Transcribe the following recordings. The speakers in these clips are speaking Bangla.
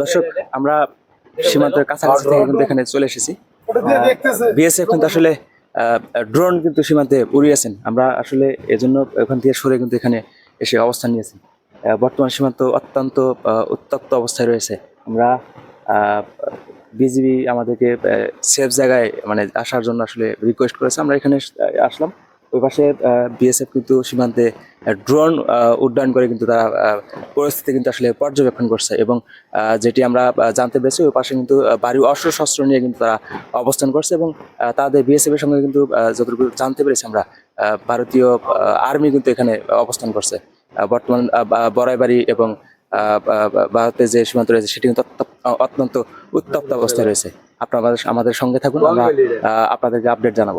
দর্শক, আমরা সীমান্তের কাছাকাছি থেকে কিন্তু এখানে চলে এসেছি। বিএসএফ কিন্তু আসলে ড্রোন কিন্তু সীমান্তে উড়িয়েছেন। আমরা আসলে এজন্য এখান থেকে সরে কিন্তু এখানে এসে অবস্থান নিয়েছি। বর্তমান সীমান্ত অত্যন্ত উত্তপ্ত অবস্থায় রয়েছে। আমরা বিজিবি আমাদেরকে সেফ জায়গায় মানে আসার জন্য আসলে রিকোয়েস্ট করেছে। আমরা এখানে আসলাম। ওই পাশে বিএসএফ কিন্তু সীমান্তে ড্রোন উড্ডয়ন করে কিন্তু তারা পরিস্থিতি কিন্তু আসলে পর্যবেক্ষণ করছে এবং যেটি আমরা জানতে পেরেছি ওই পাশে কিন্তু বাড়ি অস্ত্র শস্ত্র নিয়ে কিন্তু তারা অবস্থান করছে এবং তাদের বিএসএফ এর সঙ্গে কিন্তু যতটুকু জানতে পেরেছি আমরা ভারতীয় আর্মি কিন্তু এখানে অবস্থান করছে। বর্তমান বড়াইবাড়ি এবং ভারতের যে সীমান্ত রয়েছে সেটি কিন্তু অত্যন্ত- উত্তপ্ত অবস্থায় রয়েছে। আপনারা আমাদের- আমাদের সঙ্গে থাকুন আমরা আপনাদেরকে আপডেট জানাব।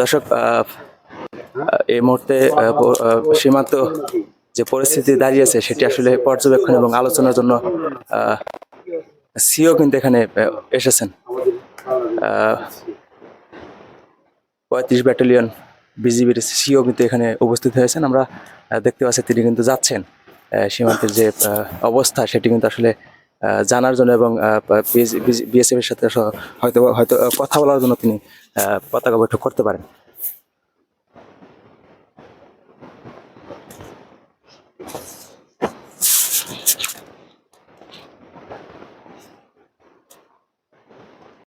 দর্শক এই মুহূর্তে সীমান্ত যে পরিস্থিতি দাঁড়িয়েছে সেটি আসলে পর্যবেক্ষণ এবং আলোচনার জন্য সিও কিন্তু এখানে এসেছেন। পঁয়ত্রিশ ব্যাটালিয়ন বিজিবির সিও কিন্তু এখানে উপস্থিত হয়েছেন। আমরা দেখতে পাচ্ছি তিনি কিন্তু যাচ্ছেন সীমান্তের যে অবস্থা, সেটি কিন্তু আসলে জানার জন্য এবং বিএসএফ এর সাথে হয়তো হয়তো কথা বলার জন্য তিনি পতাকা বৈঠক করতে পারেন।